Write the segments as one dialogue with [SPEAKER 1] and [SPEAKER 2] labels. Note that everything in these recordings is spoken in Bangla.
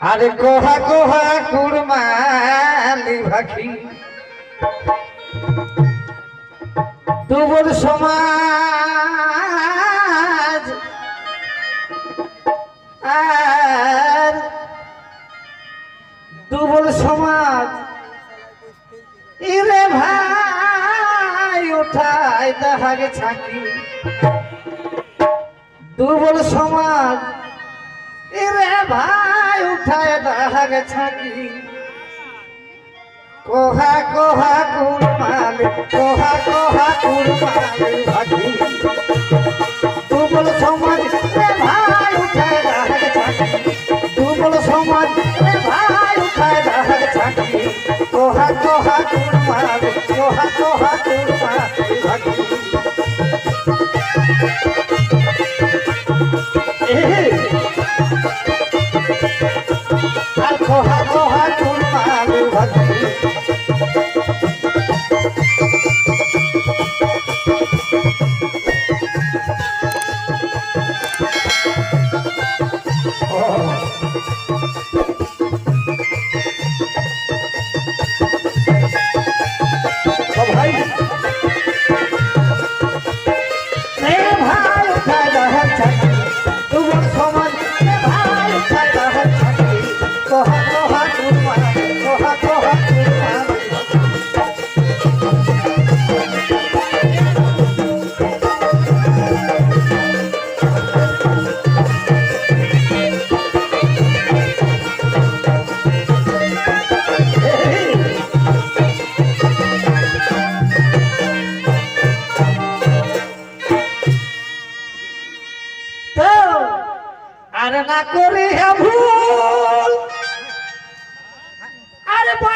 [SPEAKER 1] আরে কোহা কোহা কুরমালি ভাখি। দুবল সমাজ আর দুবল সমাজ। ইরে ভাই, উঠাই দেখাগে ছাকি। দুর্বল সমাজ ইরে ভাই উঠায় দাগ ছাকি কোহা কোহা কুরমাল কোহা কোহা কুরমাল ভাগি। তুমল সমাজ আর কোহা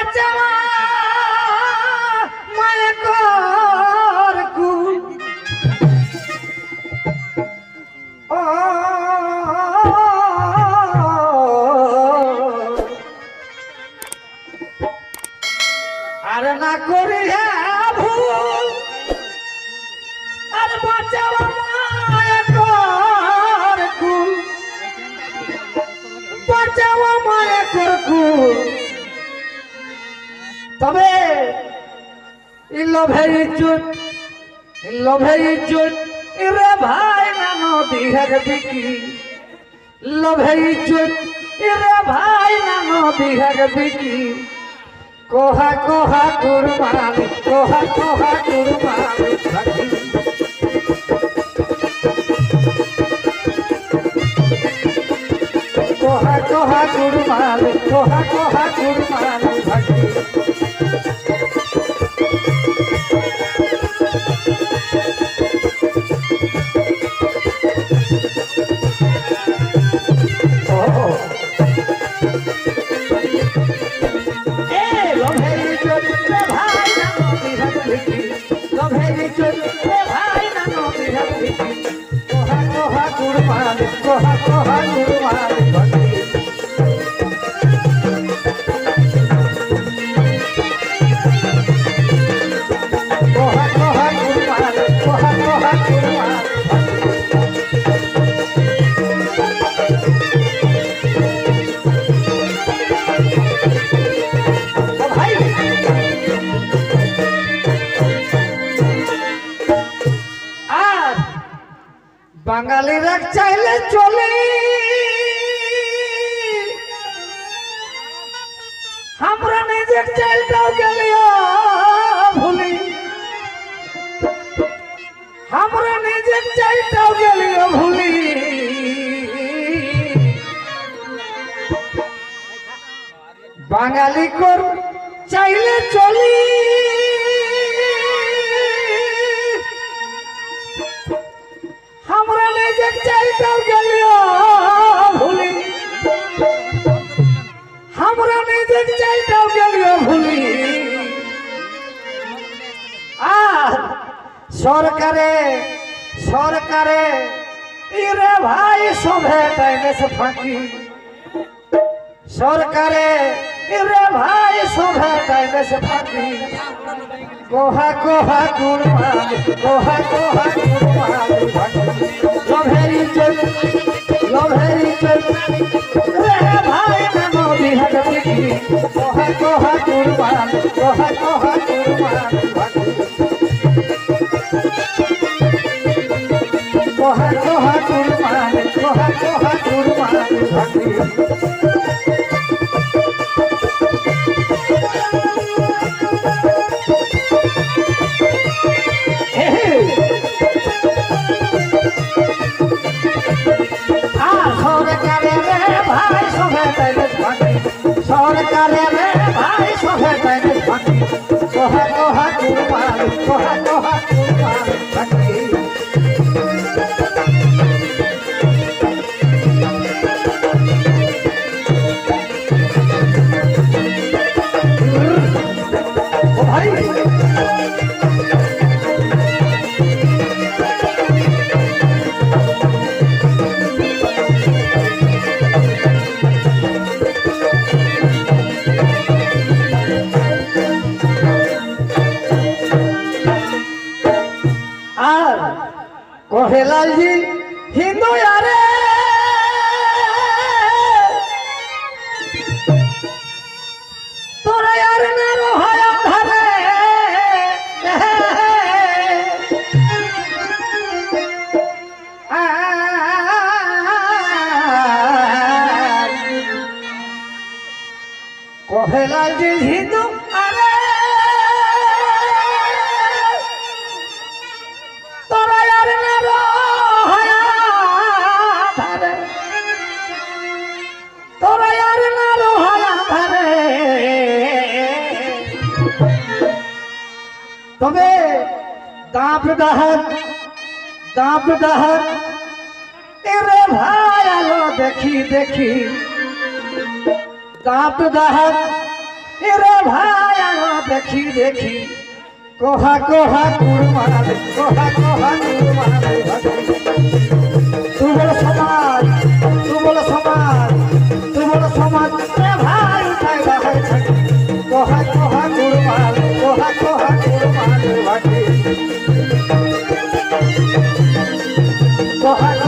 [SPEAKER 1] বাচ্চা মায়ে কর কুল আর না করি হে ভুল। আর বাঁচাও মায়া কর কুল বাঁচাও মায়া কর কুল তবে এই লোভে ইজ্জত এই লোভে ইজ্জত রে ভাই না নদী হের বিকি লোভে ইজ্জত রে ভাই না নদী হের বিকি। কোহা কোহা কুরবান কোহা কোহা কুরবান সাথী কোহা কোহা কুরবান কোহা কোহা কুরবান ভাগি বাঙালিরা চাইলে চলে। আমরা নিজের চাইলটাও সরকারে সরকারে, ইরে ভাই সভে টাইমে সে ফাঁকি। সরকারে রে ভাই সভা টাইমে সে ফাঁকি। কোহা কোহা, কুরবান, কোহা কোহা, কুরবান লভেরি চল লভেরি চল রে ভাই নাম ভাটি কোহা কোহা, কুরবান, কোহা কোহা, কুরবান কুরবান কোহা কোহা কুরবান ভাটি সরকারে রে ভাই সবে তাইলে ভাটি কোহা কোহা কুরবান কোহা কোহা কুরবান আর কহে লালজি হিন্দু আরে তোরা আর না রহায় ধারে কহে তবে দাপ দাহার দাপ দাহার এরে ভাই আলো দেখি দেখি। দাপ দাহার এরে ভাই আলো দেখি দেখি। কোহা কোহা কুরমান কোহা কোহা কুরমান কোহা